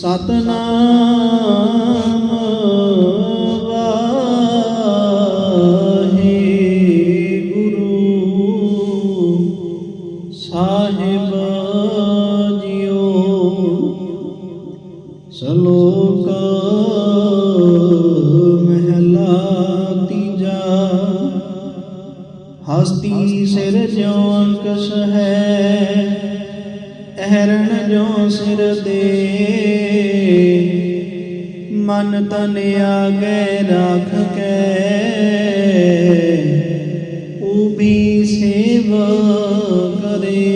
ਸਤਨਾਮ ਵਾਹਿਗੁਰੂ ਸਾਹਿਬ JIO. ਸ਼ਲੋਕ ਮਹਿਲਾ ਤੀਜਾ। ਹਸਤੀ ਸਿਰ ਜਿਉ ਅੰਕਸ ਹੈ, ਅਹਰਣ ਜੋ ਸਿਰ ਦੇ ਮਨ ਤਨ ਆਗੇ ਰੱਖ ਕੇ। ਉਬੀ ਸੇਵ ਕਰੇ।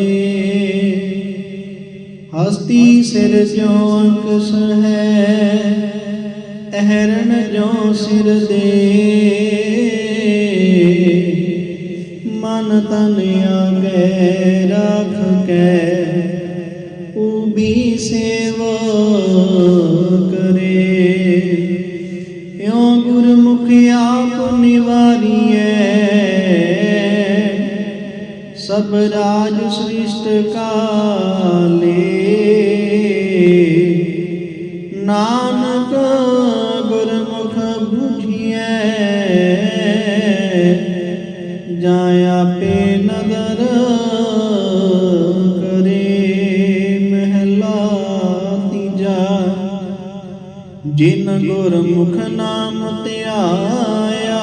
ਹਸਤੀ ਸਿਰ ਜਿਉ ਅੰਕਸ ਹੈ, ਅਹਰਣ ਜੋ ਸਿਰ ਦੇ। ਮਨ ਤਨ ਆਗੇ ਰਾਖ ਕੇ। ਉਬੀ ਸੇਵ ਕਰੇ। ਇਉ ਗੁਰਮੁਖ ਆਪ ਨਿਵਾਰੀਐ? ਸਭ ਰਾਜ ਸ੍ਰਿਸ਼ਟ ਕਾਲੇ। ਨਾਨਕ ਗੁਰਮੁਖ ਬੁਝੀਐ। ਜਾਂ ਆਪੇ ਨਦਰ ਜਿਨ ਗੁਰਮੁਖ ਨਾਮ ਧਿਆਇਆ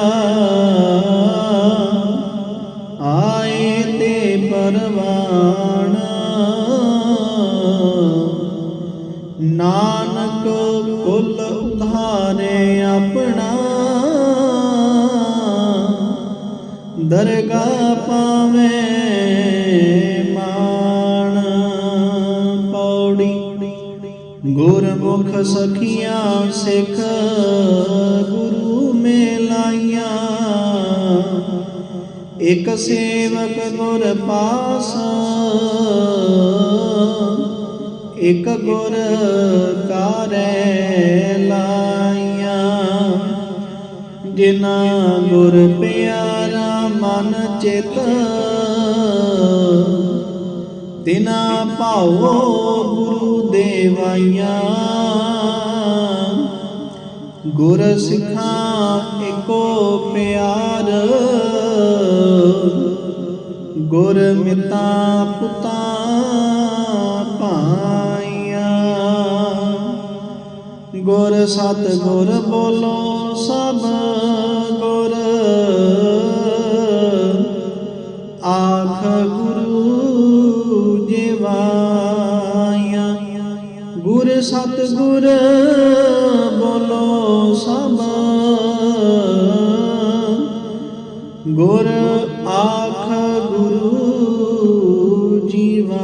ਆਏ ਤੇ ਪਰਵਾਣ। ਨਾਨਕ ਕੁਲ ਉਧਾਰੇ ਆਪਣਾ ਦਰਗਾ ਪਾਵੇ ਗੁਰਮੁਖ ਸਖੀਆਂ, ਸਿੱਖ ਗੁਰੂ ਮੇਲਾਈਆਂ। ਇਕ ਸੇਵਕ ਗੁਰ ਪਾਸ, ਇਕ ਗੁਰ ਕਾਰੈ ਲਾਈਆਂ। ਜਿਨਾ ਗੁਰ ਪਿਆਰਾ ਮਨ ਚਿਤ ਤਿਨਾ ਭਾਉ ਗੁਰੂ ਦੇਵਾਈਆਂ। ਗੁਰ ਸਿੱਖਾਂ ਏਕੋ ਪਿਆਰ। ਗੁਰ ਮਿਤਾ ਪੁਤਾ ਪਾਈਆਂ ਗੁਰ ਸਤ ਗੁਰ ਬੋਲੋ ਸਭ ਗੁਰ। ਗੁਰ ਬੋਲੋ ਸਭ ਗੁਰ ਆਖ ਗੁਰੂ ਜੀਵਾਇਆ।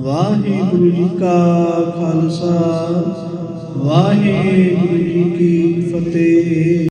ਵਾਹਿਗੁਰੂ ਜੀ ਕਾ ਖਾਲਸਾ, ਵਾਹਿਗੁਰੂ ਜੀ ਕੀ ਫਤਿਹ।